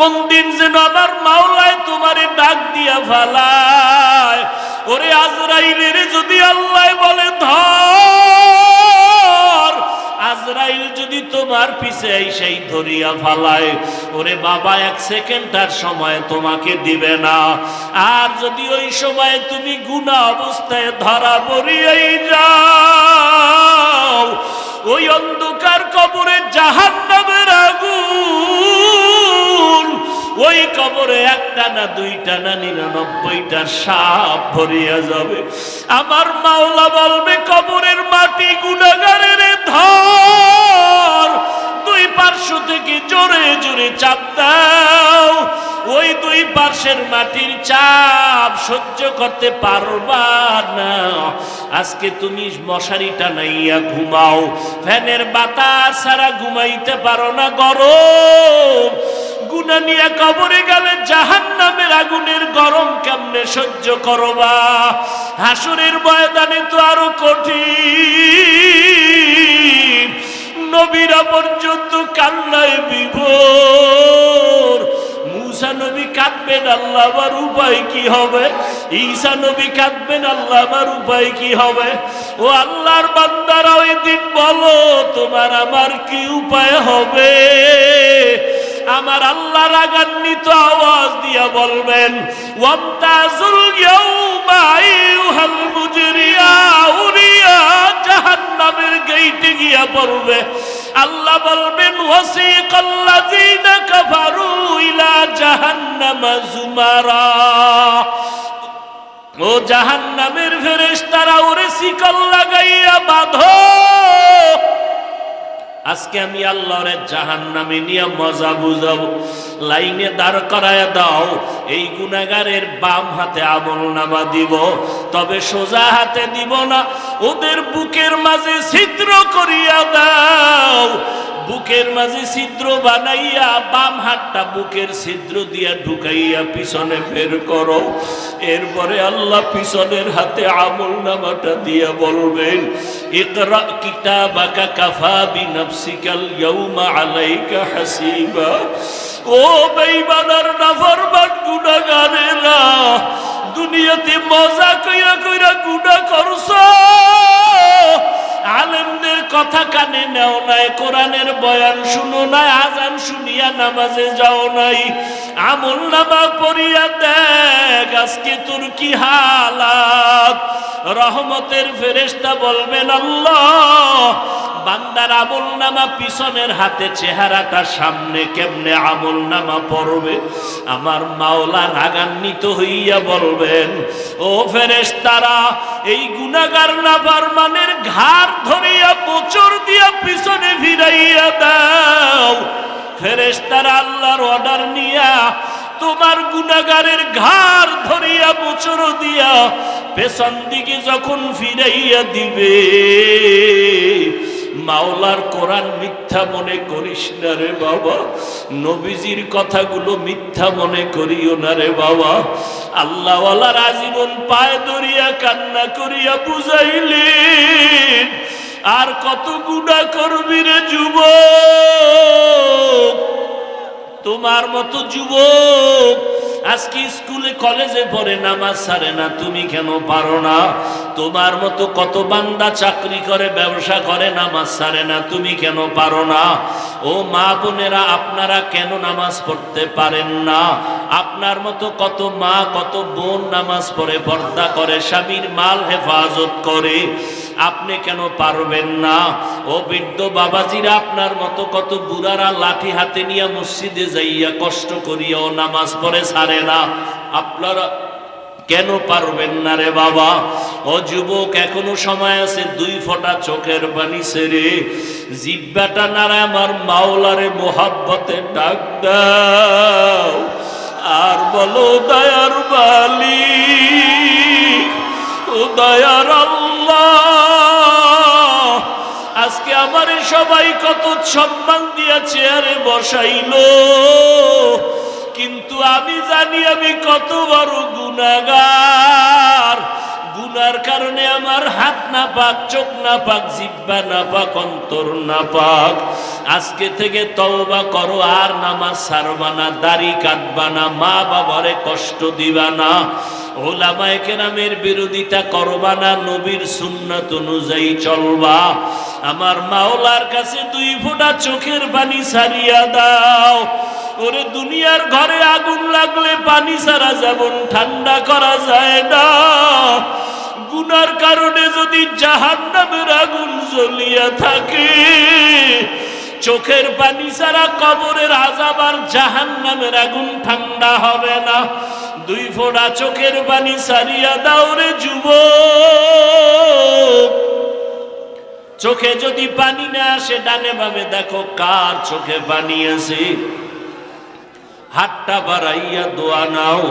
কোন দিন যেন আমার মাওলায় তোমারে ডাক দিয়া ফালায়? ওরে আজরাইলের যদি আল্লাহ বলে ধর, আজরাইল যদি তোমার পিছে সেই ধরিয়া ফালায়, ওরে বাবা, এক সেকেন্ডটার সময় তোমাকে দিবে না। আর যদি ওই সময় তুমি গুণা অবস্থায় ধরা পড়িয়াই যাও, ওই অন্ধকার কবরে জাহান নামের আগুন ওই কবরে একটা না দুইটা না নিরানব্বইটা সাপ ভরিয়া যাবে। আমার মাওলা বলবে, কবরের মাটি গুণাগারের ধর। দুই পার্শ্ব থেকে জোরে জোরে চাপ দাও। ওই দুই পার্শ্বের মাটির চাপ সহ্য করতে পারবা না। আজকে তুমি মশারিটা নাইয়া ঘুমাও। ফ্যানের বাতাস ছাড়া ঘুমাইতে পারো না গরম। গুনা নিয়ে কবরে গেলে জাহান নামের আগুনের গরম কেমনে সহ্য করবা? হাসুরের ময়দানে তো আরও কঠিন। নবীরা পর্যন্ত কান্নায় বিভোর। মুসা নবী কাঁদবেন, আল্লাহ আমার উপায় কি হবে? ঈসা নবী কাঁদবেন, আল্লাহ আমার উপায় কি হবে? ও আল্লাহর বান্দারা ওই দিন বলো, তোমার আমার কি উপায় হবে? আমার আল্লাহ রাগান্বিত আওয়াজ দিয়া বলবেন ওয়ামতাজুল ইয়াউমা আইয়ুহাল মুজরিয়াউনিয়া জাহান্নামের গেইটে গিয়া পড়বে। আল্লাহ বলবেন, ওয়াসিকাল্লাযীনা কাফারু ইলা জাহান্নামা জুমারা। ও জাহান্নামের ফেরেশতারা, ওরে শিকল লাগাইয়া বাঁধো। আজকে আমি আল্লাহরে জাহান নামে নিয়ে মজা বুঝাবো। লাইনে দাঁড় করায় দাও। এই গুনাগারের বাম হাতে আমল নামা দিব। তবে সোজা হাতে দিব না। ওদের বুকের মাঝে ছিদ্র করিয়া দাও। বুকের মাঝে ছিদ্র বানাইয়া, বাম হাতটা বুকের ছিদ্র দিয়া ঢুকাইয়া পিছনে বের করো। এরপরে আল্লাহ পিছনের হাতে আমল নামাটা দিয়া বলবেন দুনিয়াতে মজা কইরা কইরা গুনাহ করছ। আলেমদের কথা কানে নেও নাই, কোরআনের বয়ান শুনো নাই, আজান শুনিয়া নামাজে যাও নাই। আমল নামা পড়িয়া দেখ, আজকে তোর কি হালাত? রহমতের ফেরেস্তা বলবেন, আল্লাহ বান্দার আমল নামা পিছনের হাতে চেহারাটা সামনে কেমনে আমল নামা পড়বে? আমার মাওলা রাগান্বিত হইয়া বলবেন, ও ফেরেশতারা, এই গুনাগার নাবার মানের ঘাড় ধরিয়া মোচর দিয়া পিছনে ফিরাইয়া দাও। ফেরেশতারা আল্লাহর অর্ডার নিয়া তোমার গুনাগারের ঘাড় ধরিয়া মোচর দিয়া পেছন দিকে যখন ফিরাইয়া দিবে মাওলার কোরআন মিথ্যা মনে করিস না রে বাবা। নবীজির কথাগুলো মিথ্যা মনে করিও না রে বাবা। আল্লাহওয়ালার আজীবন পায়ে ধরিয়া কান্না করিয়া বুঝাইলেন, আর কত গুণা করবি রে যুবক? তোমার মতো যুবক আজকে স্কুলে কলেজে পড়ে নামাজ সারে না, তুমি কেন পারো না? তোমার মতো কত বান্দা চাকরি করে, ব্যবসা করে, নামাজ সারে না, তুমি কেন পারো না? ও মা বোনেরা, আপনারা কেন নামাজ পড়তে পারেন না? আপনার মতো কত মা, কত বোন নামাজ পড়ে, পর্দা করে, স্বামীর মাল হেফাজত করে। আপনি কেন পারবেন না? ও বৃদ্ধ বাবাজিরা, আপনার মতো কত বুড়ারা লাঠি হাতে নিয়ে মসজিদে যাইয়া কষ্ট করিয়াও নামাজ পড়ে সারে না। আপনারা কেন পারবেন না রে বাবা? ও যুবক, এখনও সময় আছে দুই ফোঁটা চোখের পানি সেরে জিব্বাটা নারে আমার মাওলারে মোহাব্বতে ডাক আর বলো, দয়ার বালি ও দয়ার আল্লাহ সবাই কত সম্মান দিয়া চেয়ারে বসাইলো। কিন্তু আমি জানি আমি কত বড় গুনাগার। গুনার কারণে আমার হাত না পাক চোখ না পাক জিব্বা না পাক অন্তর না পাক আজকে থেকে তওবা করো, আর নামাজ ছাড়বা না, দাড়ি কাটবা না মা বাবারে কষ্ট দিবা না। ওলামায়ে কেরামের বিরোধিতা করবা না, নবীর সুন্নাত অনুযায়ী চলবা। আমার মাওলার কাছে দুই ফোঁটা চোখের পানি সারিয়া দাও। ওরে দুনিয়ার ঘরে আগুন লাগলে পানি ছাড়া যেমন ঠান্ডা করা যায় না। গুনার কারণে যদি জাহান নামের আগুন জ্বলিয়া থাকে, চোখের পানি ছাড়া কবরের আজাব আর জাহান নামের আগুন ঠান্ডা হবে না। দুই ফোঁটা চোখের পানি সারিয়া দাওরে যুব চোখে যদি পানি না আসে, ডানে ভাবে দেখো কার চোখে পানি আছে। হাতটা বাড়াইয়া দোয়া নাও।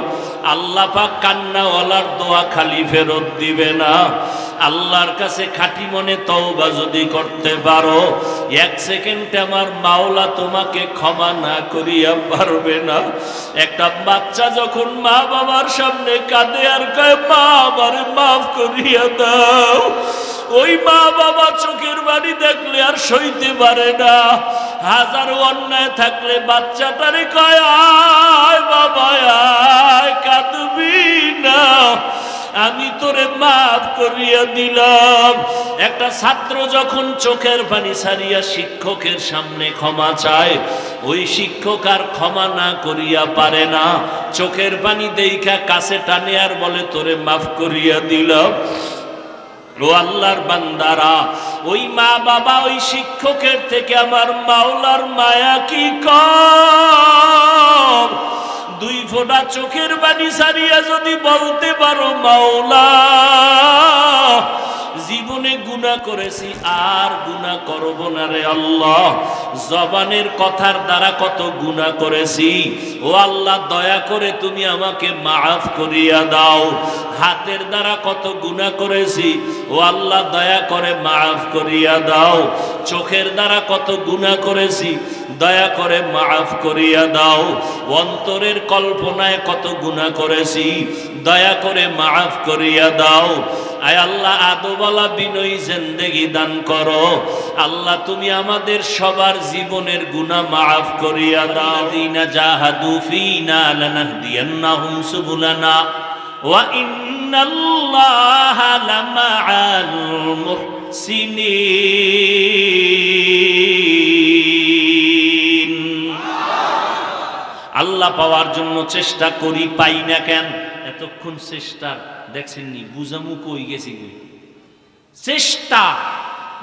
আল্লাহ পাক কান্নাওয়ালার দোয়া খালি ফেরত দিবে না। আল্লাহর কাছে খাঁটি মনে তওবা যদি করতে পারো, এক সেকেন্ডে আমার মাওলা তোমাকে ক্ষমা না করিয়া পারবে না। একটা বাচ্চা যখন মা বাবার সামনে কাঁদে আর কয়, মা, আমার মাফ করিয়া দাও। ওই মা বাবা চোখের বাড়ি দেখলে আর সইতে পারে না। হাজারো অন্যায় থাকলে বাচ্চাটারে কয়, আয় বাবা, আয়, কাঁদবি না। আমি তোরে মাফ করিয়া দিলাম। একটা ছাত্র যখন চোখের পানি সারিয়া শিক্ষকের সামনে ক্ষমা চায়, ওই শিক্ষক আর ক্ষমা না করিয়া পারে না। চোখের পানি দেইখা কাছে টানে আর বলে, তোরে মাফ করিয়া দিলাম। ও আল্লাহর বান্দারা, ওই মা বাবা, ওই শিক্ষকের থেকে আমার মাওলার মায়া কি কম? দুই ফোঁটা চোখের বাণী সারিয়া যদি বলতে পারো মাওলা জীবনে গুণা করেছি, আর গুণা করব না রে আল্লাহ। জবানের কথার দ্বারা কত গুণা করেছি। ও আল্লাহ, দয়া করে তুমি আমাকে মাফ করিয়া দাও। হাতের দ্বারা কত গুণা করেছি, ও আল্লাহ, দয়া করে মাফ করিয়া দাও। চোখের দ্বারা কত গুণা করেছি, দয়া করে মাফ করিয়া দাও। অন্তরের কল্পনায় কত গুণা করেছি, দয়া করে মাফ করিয়া দাও। আয় আল্লাহ আদোবালা বিনয়ী জেন্দেগি দান করো। আল্লাহ, তুমি আমাদের সবার জীবনের গুনাহ মাফ করিয়া দাও। দিনা জাহাদু ফিনা লানাহদিয়ান্নাহুম সুবুলানা। ওয়া ইন্নাল্লাহা লামাআল মুহসিনিন। আল্লাহ পাওয়ার জন্য চেষ্টা করি, পাই না কেন? এতক্ষণ চেষ্টা। দেখছেননি, বুঝামু কই গেছি কই চেষ্টা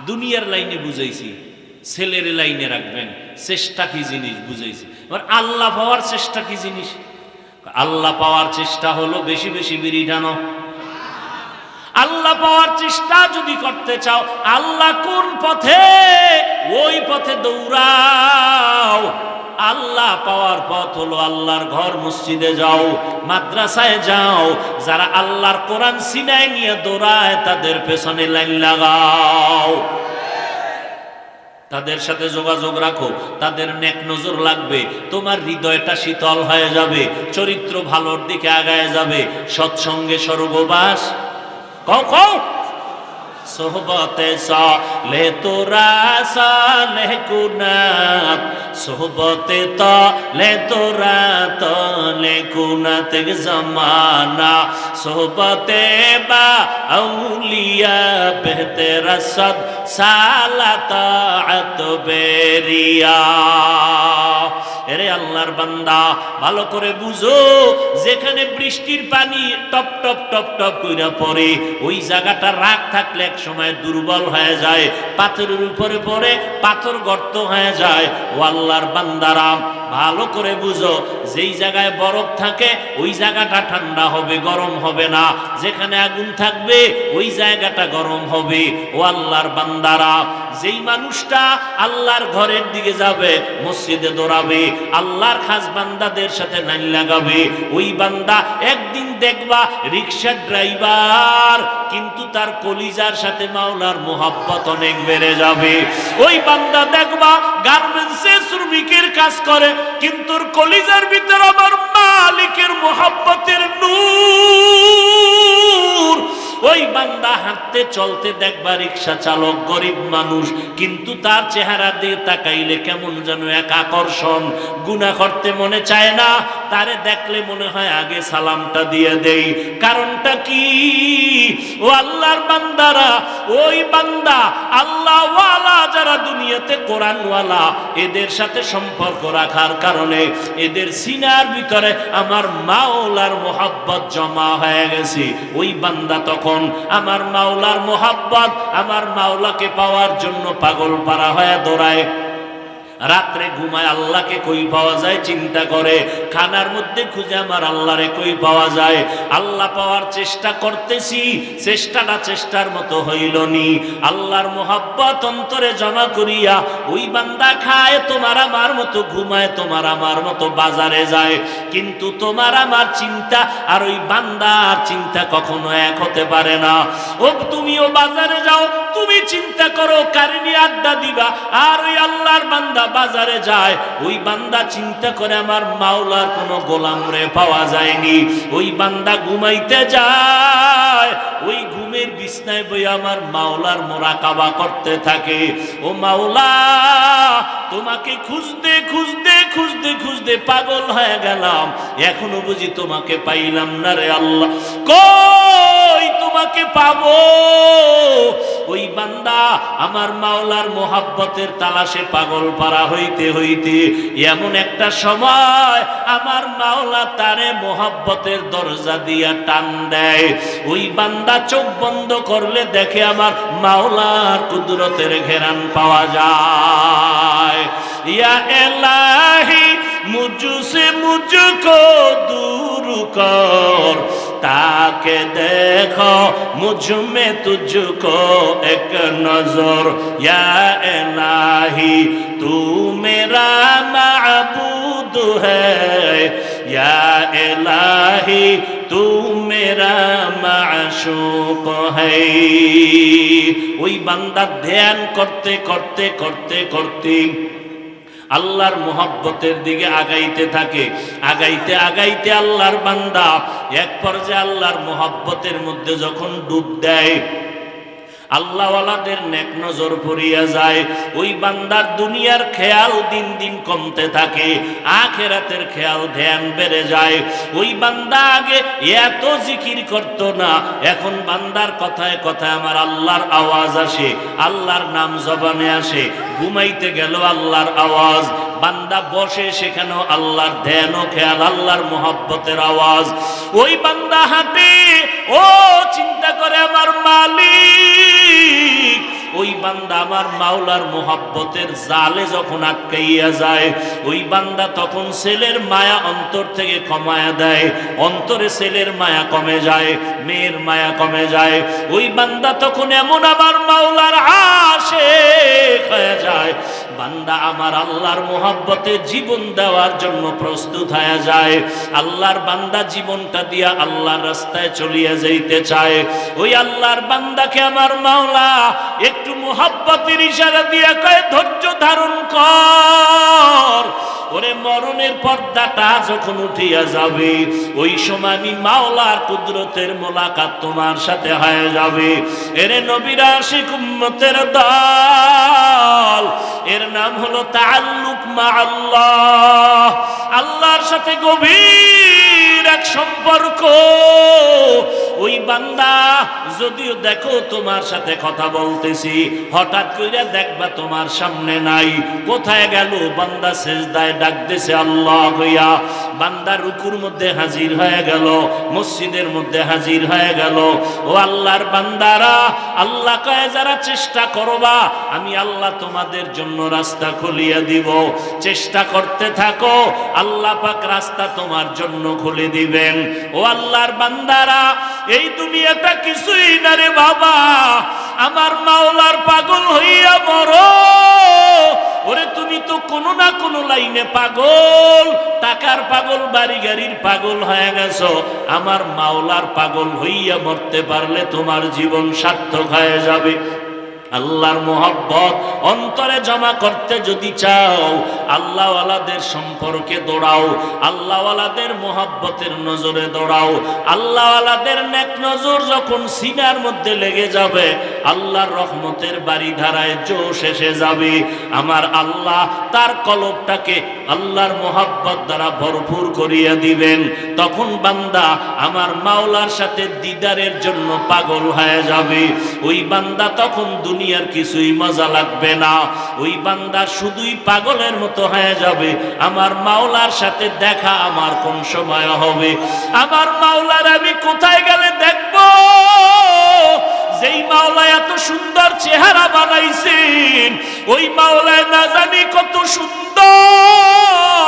দুনিয়ার লাইনে বুঝাইছি, ছেলের লাইনে রাখবেন, চেষ্টা কি জিনিস বুঝাইছি। এবার আল্লাহ পাওয়ার চেষ্টা কি জিনিস? আল্লাহ পাওয়ার চেষ্টা হলো বেশি বেশি বিড়ি টানো। আল্লাহ পাওয়ার চেষ্টা যদি করতে চাও, আল্লাহ কোন পথে, ওই পথে দৌড়াও। আল্লাহ পাওয়ার পথ হলো আল্লাহর ঘর মসজিদে যাও, মাদ্রাসায় যাও, যারা আল্লাহর কোরআন সিনায় নিয়ে দৌড়ায়, তাদের পেছনে লাইন লাগাও। তাদের সাথে যোগাযোগ রাখো, তাদের নেক নজর লাগবে, তোমার হৃদয়টা শীতল হয়ে যাবে, চরিত্র ভালোর দিকে আগায় যাবে, সৎসঙ্গে স্বর্গবাস কও কও। সোহবতে সালে তোরা সালে কুনাত সোহবতে তলে তোরা তলে কুনাত জমানা। সোহবতে বা আউলিয়া বেহতে রসদ সালাত বেরিয়া। এরে আল্লাহর বান্দা, ভালো করে বুঝো, যেখানে বৃষ্টির পানি টপ টপ টপ টপ কইরা পড়ে, ওই জায়গাটা রাগ থাকলে এক সময় দুর্বল হয়ে যায়, পাথরের উপরে পড়ে পাথর গর্ত হয়ে যায়। ও আল্লাহর বান্দারাম ভালো করে বুঝো, যেই জায়গায় বরফ থাকে, ওই জায়গাটা ঠান্ডা হবে, গরম হবে না। যেখানে আগুন থাকবে, ওই জায়গাটা গরম হবে। ও আল্লাহর বান্দারা যেই মানুষটা আল্লাহর ঘরের দিকে যাবে, মসজিদে দৌড়াবে, আল্লাহর খাস বান্দাদের সাথে লাইন লাগাবে, ওই বান্দা একদিন দেখবা রিক্সার ড্রাইভার, কিন্তু তার কলিজার সাথে মাওলার মোহাব্বত অনেক বেড়ে যাবে। ওই বান্দা দেখবা গার্মেন্টসে শ্রমিকের কাজ করে, কিন্তু কলিজার ভিতর আমার মালিকের মোহাব্বতের নূর। ওই বান্দা হাঁটতে চলতে দেখবা রিক্সা চালক গরিব মানুষ, কিন্তু তার চেহারা দিয়ে তাকাইলে কেমন যেন এক আকর্ষণ। গুণা করতে মনে চায় না, তারে দেখলে মনে হয় আগে সালামটা দিয়ে দেই। কারণটা কি? ও আল্লাহর বান্দারা, ওই বান্দা আল্লাহ ওয়ালা যারা দুনিয়াতে কোরআনওয়ালা, এদের সাথে সম্পর্ক রাখার কারণে এদের সিনার ভিতরে আমার মাওলার মোহাব্বত জমা হয়ে গেছে। ওই বান্দা তখন আমার মাওলার মোহাব্বত আমার মাওলাকে পাওয়ার জন্য পাগল পারা হয়ে দৌড়ায় রাত্রে ঘুমায় আল্লাহকে কই পাওয়া যায়? চিন্তা করে। খানার মধ্যে খুঁজে আমার আল্লাহরে কই পাওয়া যায়? আল্লাহ পাওয়ার চেষ্টা করতেছি, চেষ্টাটা চেষ্টার মতো হইল নি আল্লাহর মোহাব্বত অন্তরে জমা করিয়া, ওই বান্দা খায়, তোমার আমার মতো ঘুমায়, তোমার আমার মতো বাজারে যায়। কিন্তু তোমার আমার চিন্তা আর ওই বান্দার চিন্তা কখনো এক হতে পারে না। ও, তুমিও বাজারে যাও, তুমি চিন্তা করো কারিনী আড্ডা দিবা? আর ওই আল্লাহর বান্দা বাজারে যায়, ওই বান্দা চিন্তা করে আমার মাওলার কোনো গোলাম রে পাওয়া যায়নি। ওই বান্দা ঘুমাইতে যায়, ওই ঘুমের বিছনায় বই আমার মাওলার মোরাকাবা করতে থাকে। ও মাওলা, তোমাকে খুঁজতে খুঁজতে খুঁজতে খুঁজতে পাগল হয়ে গেলাম। এখনও বুঝি তোমাকে পাইলাম না রে আল্লাহ। কই তোমাকে পাবো? ওই বান্দা, আমার মাওলার মোহাব্বতের তালাশে পাগল হইতে হইতে এমন একটা সময় আমার মাওলা তারে মোহাব্বতের দরজা দিয়া টান দেয়। ওই বান্দা চোখ বন্ধ করলে দেখে আমার মাওলার কুদরতের ঘেরান পাওয়া যায়। ইয়া এলাহি মুজুসে মুজুকো দূর কর। তাকে দেখ মুঝমে তুঝকো এক নজর। ইয়া এলাহি, তু মেরা মাবুদ হ্যা ইয়া এলাহি তু মেরা মাশুক ওই বান্দা ধ্যান করতে করতে করতে করতে আল্লাহর মোহাব্বতের দিকে আগাইতে থাকে। আগাইতে আগাইতে আল্লাহর বান্দা এক পর্যায়ে আল্লাহর মোহাব্বতের মধ্যে যখন ডুব দেয় আল্লাহওয়ালাদের নেক নজর পড়িয়া যায়। ওই বান্দার দুনিয়ার খেয়াল দিন দিন কমতে থাকে, আখেরাতের খেয়াল ধ্যান বেড়ে যায়। ওই বান্দা আগে এত জিকির করত না, এখন বান্দার কথায় কথায় আমার আল্লাহর আওয়াজ আসে, আল্লাহর নাম জবানে আসে। ঘুমাইতে গেল আল্লাহর আওয়াজ, বান্দা বসে সেখানেও আল্লাহর ধ্যান ও খেয়াল, আল্লাহর মোহাব্বতের আওয়াজ। ওই বান্দা হাতে ও, চিন্তা করে আমার মালিক। ওই বান্দা আমার মাওলার মোহাব্বতের জালে যখন আটকাইয়া যায়, ওই বান্দা তখন ছেলের মায়া অন্তর থেকে কমায়া দেয়। অন্তরে ছেলের মায়া কমে যায়, মেয়ের মায়া কমে যায়। ওই বান্দা তখন এমন আমার মাওলার আসে বান্দা আমার আল্লাহর মোহাব্বতে জীবন দেওয়ার জন্য প্রস্তুত হয়ে যায়। আল্লাহর বান্দা জীবনটা দিয়া আল্লাহর রাস্তায় চলিয়ে যাইতে চায়। ওই আল্লাহর বান্দাকে আমার মাওলা, একটু মোহাব্বতের ইশারা দিয়া কয়, ধৈর্য ধারণ কর। ওরে মরণের পর্দাটা যখন উঠিয়া যাবে, ওই সময় আমি মাওলার কুদরতের মোলাকাত তোমার সাথে হয়ে যাবে। এরে নবীরা, শিখ উম্মতের দল এর নাম হলো তাল্লুক মা আল্লাহ আল্লাহর সাথে গভীর এক সম্পর্ক। ওই বান্দা, যদিও দেখো তোমার সাথে কথা বলতেছি, হঠাৎ করে দেখবা তোমার সামনে নাই। কোথায় গেল? বান্দা শেষদায় ডাকতেছে আল্লাহ হইয়া। বান্দা রুকুর মধ্যে হাজির হয়ে গেল, মসজিদের মধ্যে হাজির হয়ে গেল। ও আল্লাহর বান্দারা, আল্লাহ কয়ে, যারা চেষ্টা করবা, আমি আল্লাহ তোমাদের জন্য রাস্তা খুলিয়ে দিব। চেষ্টা করতে থাকো, আল্লাহ পাক রাস্তা তোমার জন্য খুলে দিবেন। ও আল্লাহর বান্দারা, এই দুনিয়াটা কিছুই না রে বাবা। আমার মাওলার পাগল হইয়া মরো। ওরে, তুমি তো কোনো না কোনো লাইনে পাগল। টাকার পাগল বাড়ি গাড়ির পাগল হয়ে গেছো। আমার মাওলার পাগল হইয়া মরতে পারলে তোমার জীবন সার্থক হয়ে যাবে। আল্লাহর মোহব্বত অন্তরে জমা করতে যদি চাও, আল্লাহওয়ালাদের সম্পর্কে দৌড়াও, আল্লাহওয়ালাদের মোহব্বতের নজরে দৌড়াও, আল্লাহওয়ালাদের নেক নজর যখন সিনার মধ্যে লেগে যাবে, আল্লাহর রহমতের বাড়ি ধারায় জোশ এসে যাবে। আমার আল্লাহ তার কলবটাকে আল্লাহর মোহাব্বত দ্বারা ভরপুর করিয়া দিবেন। তখন বান্দা আমার মাওলার সাথে দিদারের জন্য পাগল হয়ে যাবে। ওই বান্দা তখন দুনিয়ার কিছুই মজা লাগবে না। ওই বান্দা শুধুই পাগলের মতো হয়ে যাবে। আমার মাওলার সাথে দেখা আমার কোন সময় হবে? আমার মাওলার আমি কোথায় গেলে দেখব? যেই মাওলা এত সুন্দর চেহারা বানাইছেন, ওই মাওলায় না জানি কত সুন্দর।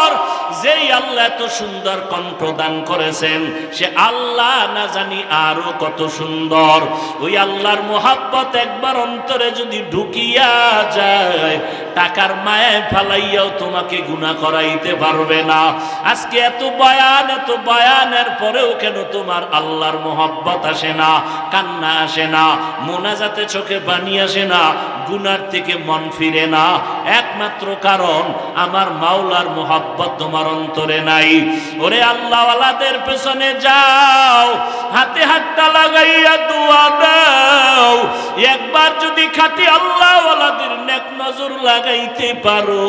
এত সুন্দর কণ্ঠ দান করেছেন। সে আল্লাহ না জানি আরও কত সুন্দর। ওই আল্লাহর মোহাব্বত একবার অন্তরে যদি ঢুকিয়া যায় টাকার মায়ায় ফালাইয়াও তোমাকে গুণা করাইতে পারবে না। আজকে এত বয়ান, এত বয়ানের পরেও কেন তোমার আল্লাহর মোহাব্বত আসে না, কান্না আসে না, মোনাজাতে চোখে পানি আসে না, গুনার থেকে মন ফিরে না? একমাত্র কারণ, আমার মাওলার মোহাব্বত তোমার অন্তরে নাই। ওরে আল্লাহওয়ালাদের পেছনে যাও, হাতে হাতটা লাগাইয়া দোয়া দাও। একবার যদি খাটি আল্লাহওয়ালাদের নেক নজর লাগাইতে পারো।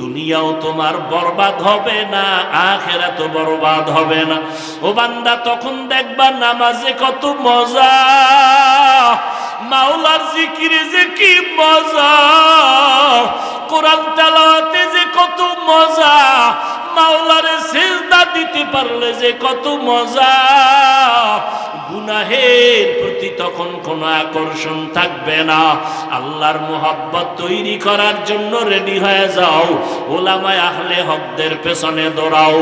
দুনিয়াও তোমার বরবাদ হবে না আখেরা তো বরবাদ হবে না। ও বান্দা, তখন দেখবা নামাজে কত মজা, মাওলার জিকিরে যে কি মজা, কোরআন তেলাওয়াতে যে কত মজা, মাওলারে সেজদা দিতে পারলে যে কত মজা। গুনাহের প্রতি তখন কোনো আকর্ষণ থাকবে না। আল্লাহর মোহাব্বত তৈরি করার জন্য রেডি হয়ে যাও। ওলামায় আহলে হকদের পেছনে দৌড়াও।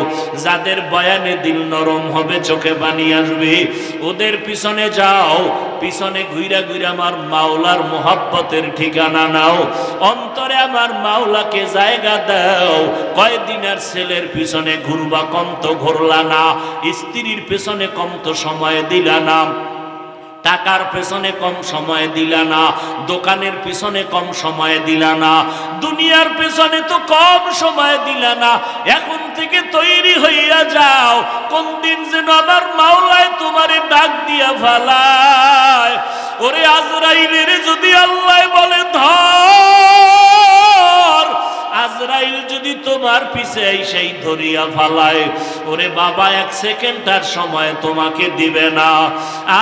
যাদের বয়ানে দিল নরম হবে, চোখে পানি আসবে, ওদের পিছনে যাও। পিছনে ঘুইরা ঘুইরা আমার মাওলার মোহাব্বতের ঠিকানা নাও। অন্তরে আমার মাওলাকে জায়গা দাও। কয়দিনের ছেলের পিছনে ঘুরবা কম তো ঘুরলা না। স্ত্রীর পেছনে কম তো সময় দিলা টাকার পেছনে কম সময় দিলা না। দোকানের পিছনে কম সময় দিলা না। দুনিয়ার পেছনে তো কম সময় দিলা না। এখন থেকে তৈরি হইয়া যাও। কোন দিন যেন আমার মাওলায় তোমারে ডাক দিয়া ফালায়। ওরে আজরাইলের যদি আল্লাহ বলে ধর। আজরাইল যদি তোমার পিছে সেই ধরিয়া ফালায়, ওরে বাবা, এক সেকেন্ডার সময় তোমাকে দিবে না।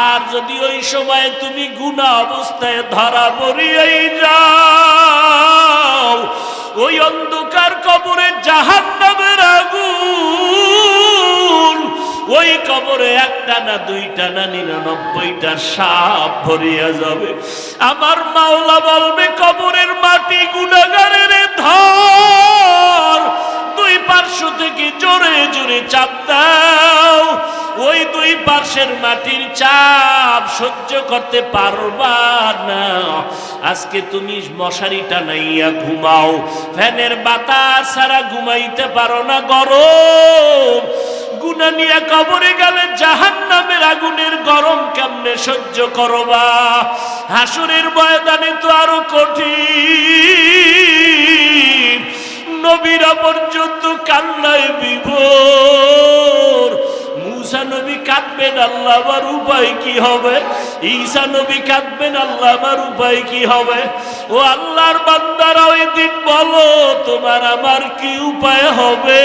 আর যদি ওই সময় তুমি গুণা অবস্থায় ধরা পড়িয়াই যাও, ওই অন্ধকার কবরে জাহান নামের আগুন ওই কবরে একটা না দুইটা না নিরানব্বইটা সাপ ভরিয়া যাবে। আমার মাওলা বলবে, কবরের মাটি গুণাগারের ধর। দুই পার্শ্ব থেকে জোরে জোরে চাপ দাও। ওই দুই পার্শ্বের মাটির চাপ সহ্য করতে পারবা না। আজকে তুমি মশারি টানাইয়া ঘুমাও। ফ্যানের বাতাস ছাড়া ঘুমাইতে পারো না গরম। গুনা নিয়ে কবরে গেলে জাহান নামের আগুনের গরম কেমনে সহ্য করবা? হাসুরের ময়দানে তো আরও কঠিন। নবীরা পর্যন্ত কান্নায় বিভোর। মুসা নবী কাঁদবেন, আল্লাহ আমার উপায় কি হবে? ঈসা নবী কাঁদবেন, আল্লাহ আমার উপায় কি হবে? ও আল্লাহর বান্দারা ওই দিন বলো, তোমার আমার কি উপায় হবে?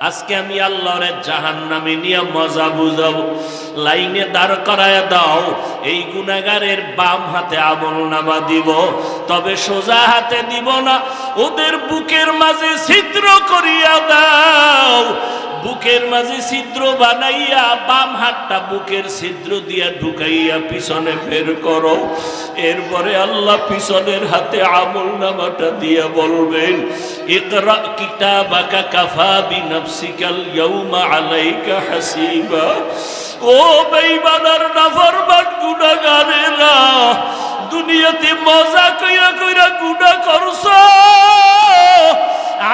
আজকে আমি আল্লাহর জাহান নামে নিয়ে মজা বুঝাবো। লাইনে দাঁড় করায় দাও। এই গুণাগারের বাম হাতে আমল নামা দিব। তবে সোজা হাতে দিব না। ওদের বুকের মাঝে ছিদ্র করিয়া দাও। বুকের মাঝে ছিদ্র বানাইয়া, বাম হাতটা বুকের ছিদ্র দিয়া ঢুকাইয়া পিছনে বের করো। এরপরে আল্লাহ পিছনের হাতে আমল নামাটা দিয়া বলবেন, ইকরা কিতাবাকা কাফা বিনাফসিকাল ইয়াউমা আলাইকা হাসিবা। ও বেঈমানার নাফরমান গুনাহগারেরা, দুনিয়াতে মজা কইরা কইরা গুনাহ করছ।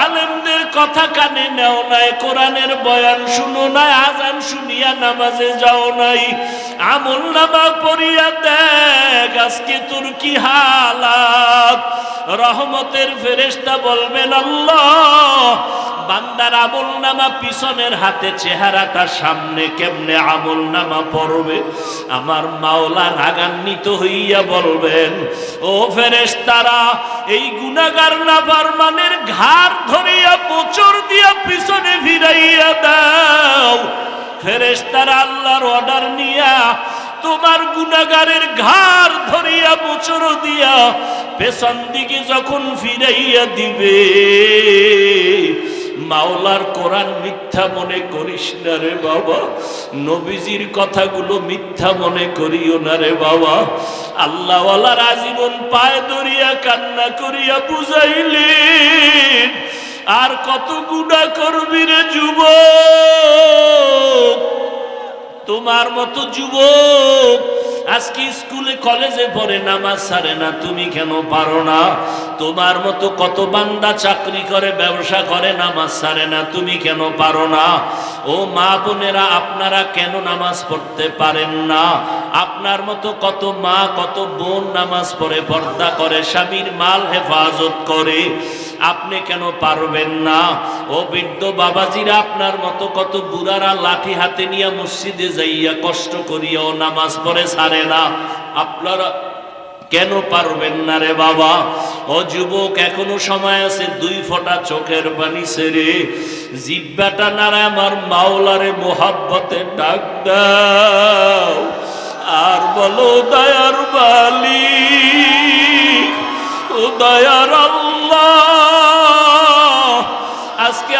আলেমদের কথা কানে নেও নাই, কোরআনের বয়ান শুনো নাই, আজান শুনিয়া নামাজে যাও নাই। আমল নামা পড়িয়া দেখ, আজকে তোর কি হালাত? রহমতের ফেরেস্তা বলবেন, আল্লাহ বান্দার আমল নামা পিছনের হাতে চেহারাটা সামনে কেমনে আমল নামা পড়বে? আমার মাওলা রাগান্বিত হইয়া বলবেন, ও ফেরেশতারা, এই গুনাগার নাবার মানের ঘাড় ধরিয়া বছর দিয়া পিছনে ফিরাইয়া দাও। ফেরেশতারা আল্লাহর অর্ডার নিয়া তোমার গুনাগারের ঘাড় ধরিয়া বছর দিয়া পেছন দিকে যখন ফিরাইয়া দিবে মাওলার কোরআন মিথ্যা মনে করিস না রে বাবা। নবীজির কথাগুলো মিথ্যা মনে করিও না রে বাবা। আল্লাহওয়ালার আজীবন পায়ে ধরিয়া কান্না করিয়া বুঝাইলেন, আর কত গুণা করবি রে যুবক? তোমার মতো যুবক আজকে স্কুলে, কলেজে পড়ে নামাজ সারে না, তুমি কেন পারো না? তোমার মতো কত বান্দা চাকরি করে, ব্যবসা করে, নামাজ সারে না, তুমি কেন পারো না? ও মা বোনেরা, আপনারা কেন নামাজ পড়তে পারেন না? আপনার মতো কত মা, কত বোন নামাজ পড়ে, পর্দা করে, স্বামীর মাল হেফাজত করে। আপনি কেন পারবেন না? ও বৃদ্ধ বাবাজিরা, আপনার মতো কত বুড়ারা লাঠি হাতে নিয়ে মসজিদে যাইয়া কষ্ট করিয়াও নামাজ পড়ে সারে না। আপনারা কেন পারবেন না রে বাবা? ও যুবক, এখনও সময় আছে দুই ফোঁটা চোখের পানি ছেড়ে। জিব্বাটা নারা আমার মাওলারে মোহাব্বতে ডাক দাও। আর বলো, দয়ার বালি ও দয়ার আল্লাহ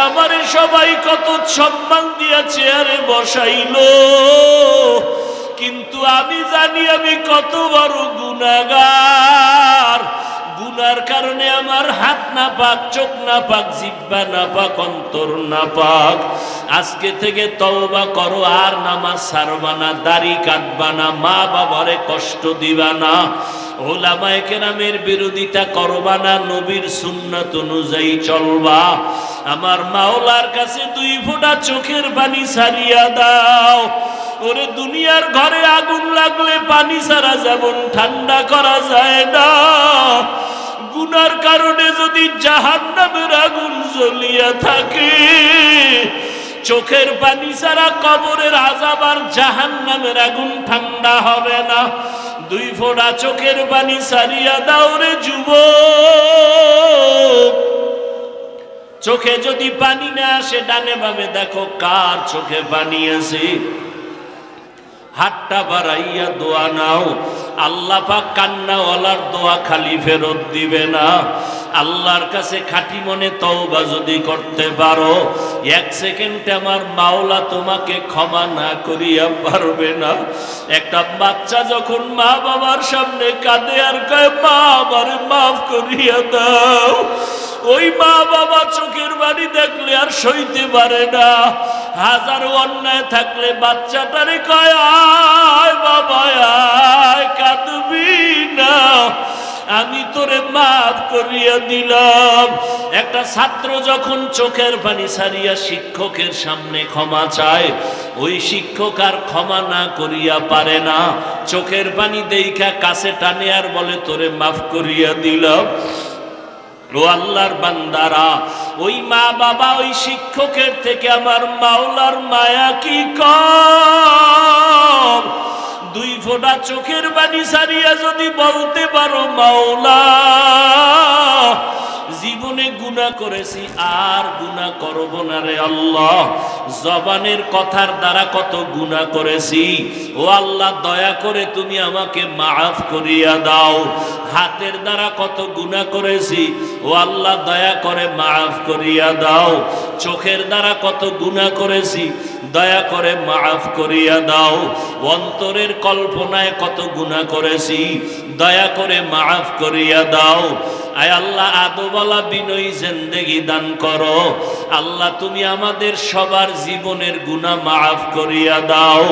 আমার সবাই কত সম্মান দিয়া চেয়ারে বসাইলো। কিন্তু আমি জানি আমি কত বড় গুনাগার গুনার কারণে আমার হাত না পাক চোখ না পাক জিব্বা না পাক অন্তর না পাক আজকে থেকে তওবা করো, আর নামাজ সারবা না, দাড়ি কাটবা না মা বাবারে কষ্ট দিবা না। ওলামায়ে কেরামের বিরোধিতা করবা না, নবীর সুন্নাত অনুযায়ী চলবা। আমার মাওলার কাছে দুই ফোঁটা চোখের পানি সারিয়া দাও। ওরে দুনিয়ার ঘরে আগুন লাগলে পানি ছাড়া যেমন ঠান্ডা করা যায় না। গুনার কারণে যদি জাহান নামের আগুন জ্বলিয়া থাকে, চোখের পানি ছাড়া কবরের আজাব আর জাহান নামের আগুন ঠান্ডা হবে না। দুই ফোড়া চোখের পানি সারিয়া দাওরে যুব চোখে যদি পানি না আসে, ডানে ভাবে দেখো কার চোখে পানি আছে। হাতটা বাড়াইয়া দোয়া নাও। আল্লাহ পাক কান্নাওয়ালার দোয়া খালি ফেরত দিবে না। আল্লাহর কাছে খাঁটি মনে তওবা যদি করতে পারো, এক সেকেন্ডে আমার মাওলা তোমাকে ক্ষমা না করিয়া পারবে না। একটা বাচ্চা যখন মা বাবার সামনে কাঁদে আর কয়, মা, আমার মাফ করিয়া দাও। ওই মা বাবা চোখের বাড়ি দেখলে আর সইতে পারে না। হাজারো অন্যায় থাকলে বাচ্চাটারে কয়, আয় বাবা, আয়, কাঁদবি না। আমি তোরে মাফ করিয়া দিলাম। একটা ছাত্র যখন চোখের পানি সারিয়া শিক্ষকের সামনে ক্ষমা চায়, ওই শিক্ষক আর ক্ষমা না করিয়া পারে না। চোখের পানি দেইখা কাছে টানে আর বলে, তোরে মাফ করিয়া দিলাম। ও আল্লাহর বান্দারা, ওই মা বাবা, ওই শিক্ষকের থেকে আমার মাওলার মায়া কি কম? দুই ফোঁটা চোখের বাণী সারিয়া যদি বলতে পারো মাওলা জীবনে গুণা করেছি, আর গুণা করব না রে আল্লাহ। জবানের কথার দ্বারা কত গুণা করেছি। ও আল্লাহ, দয়া করে তুমি আমাকে মাফ করিয়া দাও। হাতের দ্বারা কত গুণা করেছি, ও আল্লাহ, দয়া করে মাফ করিয়া দাও। চোখের দ্বারা কত গুণা করেছি, দয়া করে মাফ করিয়া দাও। অন্তরের কল্পনায় কত গুণা করেছি, দয়া করে মাফ করিয়া দাও। আয় আল্লাহ আদবালা বিনয়ী জেন্দেগি দান করো। আল্লাহ, তুমি আমাদের সবার জীবনের গুণা মাফ করিয়া দাও।